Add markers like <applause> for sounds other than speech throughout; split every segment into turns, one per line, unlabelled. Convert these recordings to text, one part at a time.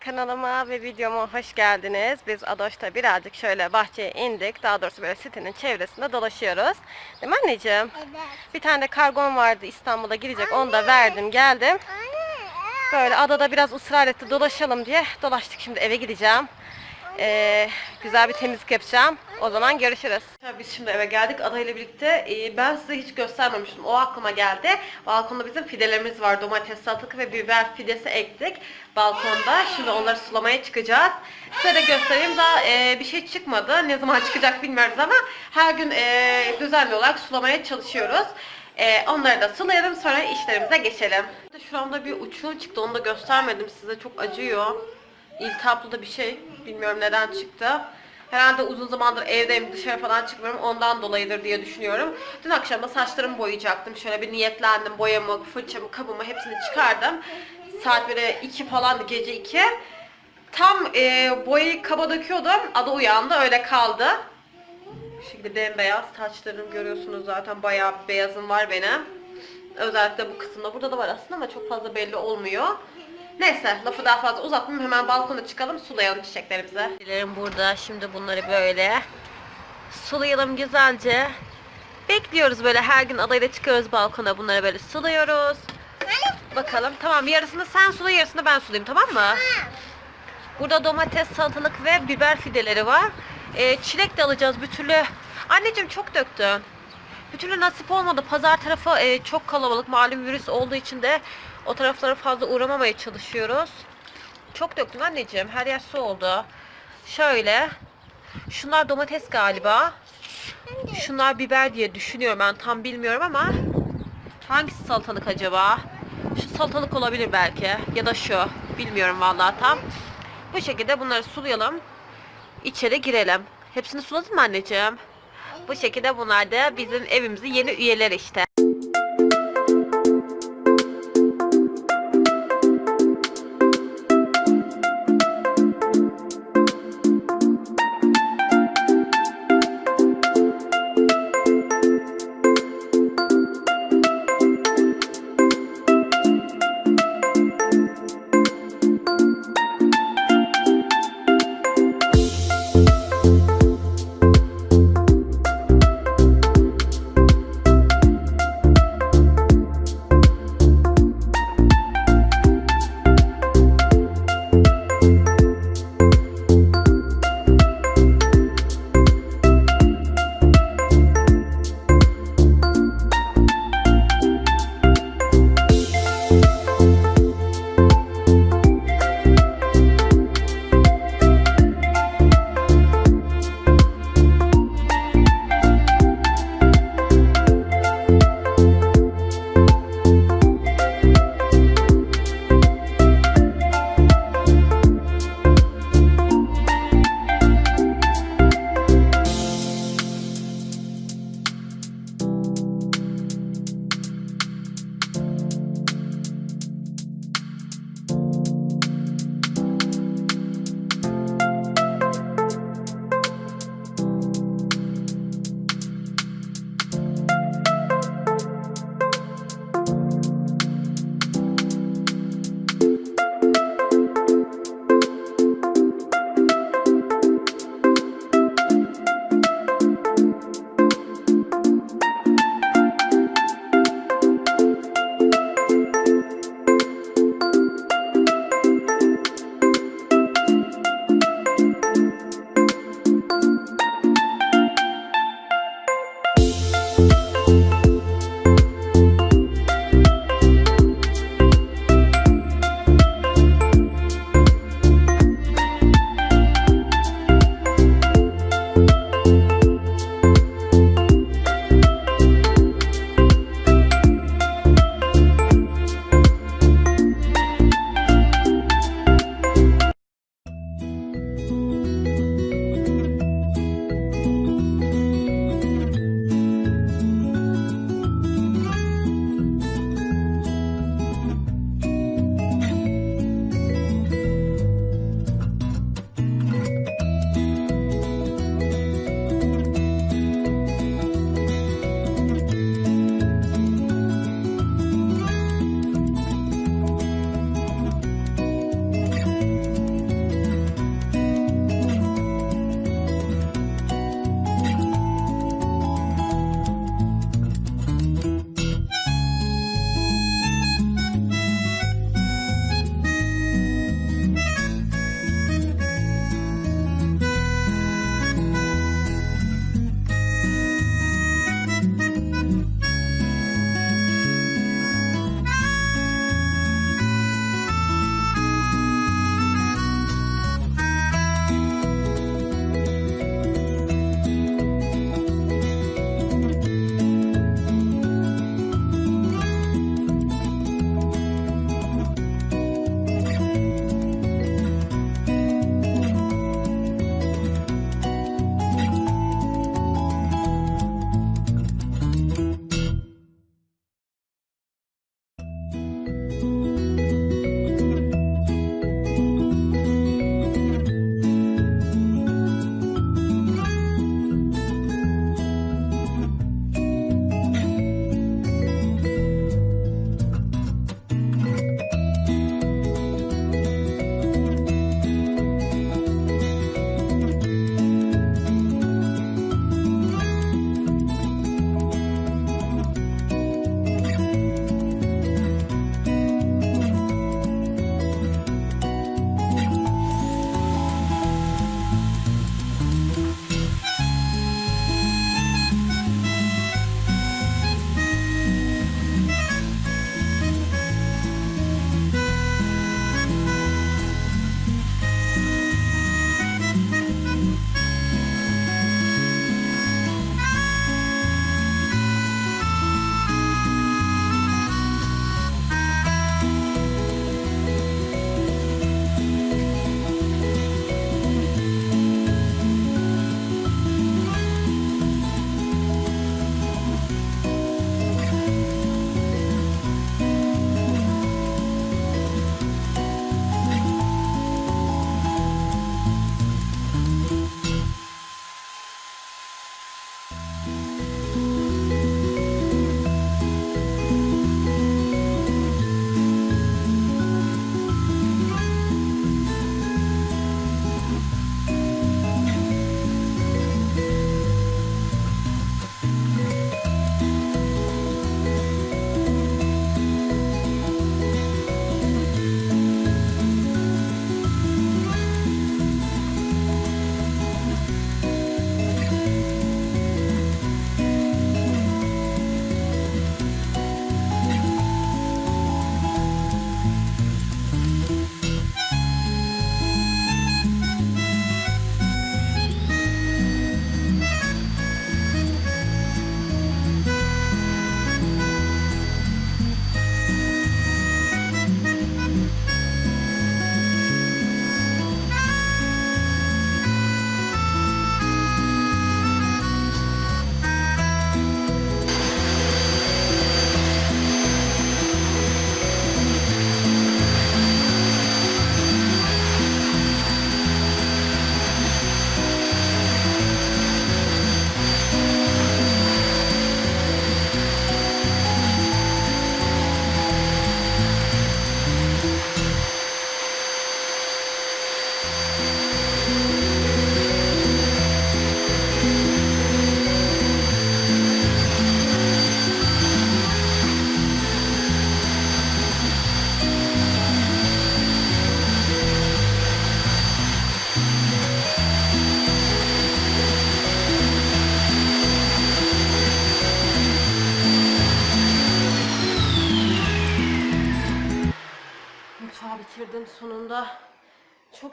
kanalıma ve videoma hoş geldiniz. Biz Adoş'ta birazcık şöyle bahçeye indik. Daha doğrusu böyle sitenin çevresinde dolaşıyoruz. Değil mi anneciğim?
Evet.
Bir tane de kargom vardı İstanbul'a gidecek. Onu da verdim geldim.
Anne.
Böyle adada biraz ısrar etti dolaşalım diye. Dolaştık şimdi eve gideceğim. Ee, güzel bir temizlik yapacağım. O zaman görüşürüz. Biz şimdi eve geldik Ada ile birlikte. Ee, ben size hiç göstermemiştim. O aklıma geldi. Balkonda bizim fidelerimiz var. Domates, salatalık ve biber fidesi ektik. Balkonda. Şimdi onları sulamaya çıkacağız. Size de göstereyim. Daha e, bir şey çıkmadı. Ne zaman çıkacak bilmiyoruz ama her gün e, düzenli olarak sulamaya çalışıyoruz. Ee, onları da sulayalım sonra işlerimize geçelim. Şu anda bir uçuğum çıktı onu da göstermedim size çok acıyor. İltihaplı da bir şey. Bilmiyorum neden çıktı. Herhalde uzun zamandır evdeyim dışarı falan çıkmıyorum ondan dolayıdır diye düşünüyorum. Dün akşam da saçlarımı boyayacaktım. Şöyle bir niyetlendim boyamı, fırçamı, kabımı hepsini çıkardım. Saat böyle 2 falan gece 2. Tam e, boyayı kaba döküyordum. Ada uyandı öyle kaldı. Bu şekilde bembeyaz saçlarım görüyorsunuz zaten bayağı beyazım var benim. Özellikle bu kısımda. Burada da var aslında ama çok fazla belli olmuyor. Neyse lafı daha fazla uzatmayayım. Hemen balkona çıkalım sulayalım çiçeklerimizi. Dilerim burada. Şimdi bunları böyle sulayalım güzelce. Bekliyoruz böyle her gün adayla çıkıyoruz balkona bunları böyle suluyoruz. Bakalım tamam yarısını sen sula yarısını ben sulayayım tamam mı? Burada domates, salatalık ve biber fideleri var. Ee, çilek de alacağız bir türlü. Anneciğim çok döktün. Bir türlü nasip olmadı. Pazar tarafı e, çok kalabalık. Malum virüs olduğu için de o taraflara fazla uğramamaya çalışıyoruz. Çok döktün anneciğim. Her yer su oldu. Şöyle. Şunlar domates galiba. Şunlar biber diye düşünüyorum ben tam bilmiyorum ama hangisi salatalık acaba? Şu salatalık olabilir belki ya da şu. Bilmiyorum vallahi tam. Bu şekilde bunları sulayalım. İçeri girelim. Hepsini suladın mı anneciğim? Bu şekilde bunlar da bizim evimizin yeni üyeleri işte.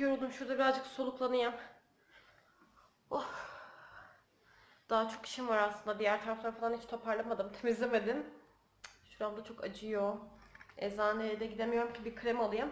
Yoruldum. Şurada birazcık soluklanayım. Oh. Daha çok işim var aslında. Diğer tarafları falan hiç toparlamadım. <laughs> Temizlemedim. Şuramda çok acıyor. Eczaneye de gidemiyorum ki bir krem alayım.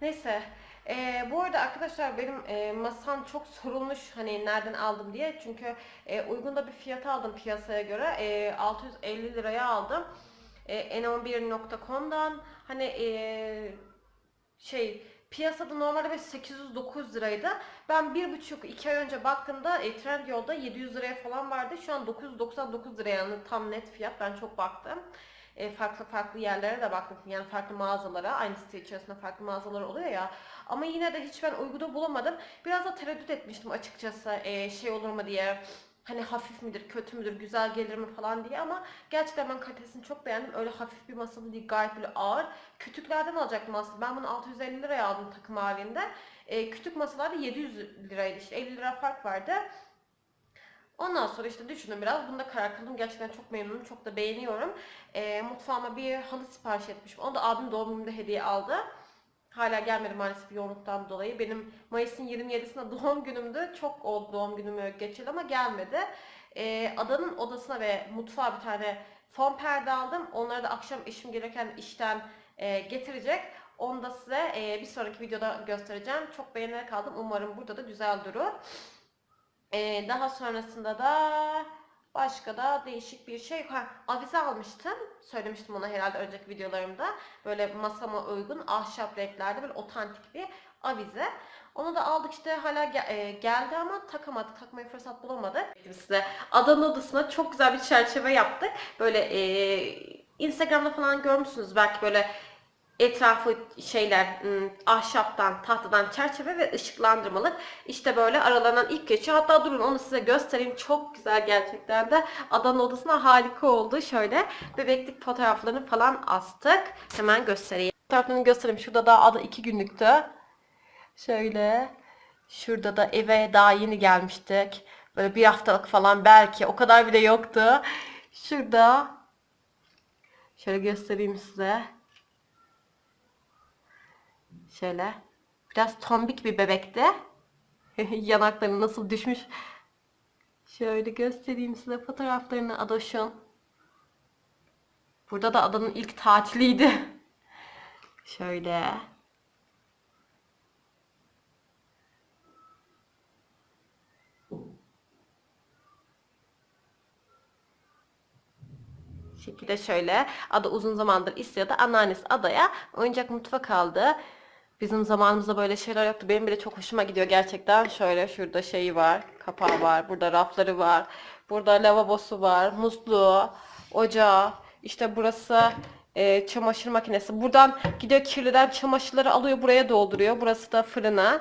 Neyse. Ee, bu arada arkadaşlar benim e, masam çok sorulmuş hani nereden aldım diye. Çünkü e, uygun da bir fiyata aldım piyasaya göre. E, 650 liraya aldım. E, n11.com'dan hani e, şey piyasada normalde böyle 800-900 liraydı. Ben bir buçuk iki ay önce baktığımda e, Trendyol'da 700 liraya falan vardı. Şu an 999 liraya yani tam net fiyat. Ben çok baktım. E, farklı farklı yerlere de baktım. Yani farklı mağazalara. Aynı site içerisinde farklı mağazalar oluyor ya. Ama yine de hiç ben uyguda bulamadım. Biraz da tereddüt etmiştim açıkçası. E, şey olur mu diye. Hani hafif midir, kötü müdür, güzel gelir mi falan diye ama gerçekten ben kalitesini çok beğendim. Öyle hafif bir masa değil, gayet böyle ağır. Kütüklerden alacaktım aslında. Ben bunu 650 liraya aldım takım halinde. E, kütük masalarda 700 liraydı işte 50 lira fark vardı. Ondan sonra işte düşündüm biraz. Bunda karar kıldım. Gerçekten çok memnunum. Çok da beğeniyorum. E, mutfağıma bir halı sipariş etmişim. Onu da abim doğum günümde hediye aldı. Hala gelmedi maalesef yoğunluktan dolayı. Benim Mayıs'ın 27'sinde doğum günümdü. Çok oldu doğum günümü geçeli ama gelmedi. E, adanın odasına ve mutfağa bir tane fon perde aldım. Onları da akşam eşim gelirken işten e, getirecek. Onu da size e, bir sonraki videoda göstereceğim. Çok beğenerek aldım. Umarım burada da güzel durur. Ee, daha sonrasında da başka da değişik bir şey. Ha, avize almıştım. Söylemiştim ona herhalde önceki videolarımda. Böyle masama uygun ahşap renklerde böyle otantik bir avize. Onu da aldık işte hala ge- e, geldi ama takamadık. Takmaya fırsat bulamadık. Dedim Size Adana odasına çok güzel bir çerçeve yaptık. Böyle e, Instagram'da falan görmüşsünüz belki böyle etrafı şeyler ım, ahşaptan, tahtadan çerçeve ve ışıklandırmalık. İşte böyle aralarından ilk geçiyor. Hatta durun onu size göstereyim. Çok güzel gerçekten de. Adana odasına harika oldu. Şöyle bebeklik fotoğraflarını falan astık. Hemen göstereyim. Fotoğraflarını göstereyim. Şurada da ada iki günlüktü. Şöyle. Şurada da eve daha yeni gelmiştik. Böyle bir haftalık falan belki. O kadar bile yoktu. Şurada. Şöyle göstereyim size. Şöyle. Biraz tombik bir bebekti. <laughs> Yanakları nasıl düşmüş. Şöyle göstereyim size fotoğraflarını Adoş'un. Burada da adanın ilk tatiliydi. <laughs> Şöyle. şekilde şöyle. Ada uzun zamandır istiyordu. Anneannesi adaya oyuncak mutfak aldı. Bizim zamanımızda böyle şeyler yoktu. Benim bile çok hoşuma gidiyor gerçekten. Şöyle şurada şeyi var. Kapağı var. Burada rafları var. Burada lavabosu var. Musluğu, ocağı. İşte burası e, çamaşır makinesi. Buradan gidiyor kirliden çamaşırları alıyor buraya dolduruyor. Burası da fırına.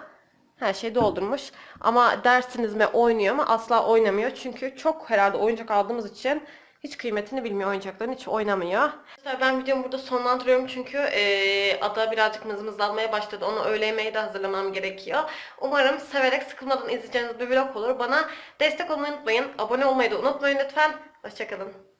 Her şey doldurmuş. Ama dersiniz mi oynuyor mu? Asla oynamıyor. Çünkü çok herhalde oyuncak aldığımız için hiç kıymetini bilmiyor oyuncakların. Hiç oynamıyor. Arkadaşlar ben videomu burada sonlandırıyorum çünkü e, ada birazcık mızmızlanmaya başladı. Onu öğle yemeği de hazırlamam gerekiyor. Umarım severek sıkılmadan izleyeceğiniz bir vlog olur. Bana destek olmayı unutmayın. Abone olmayı da unutmayın lütfen. Hoşçakalın.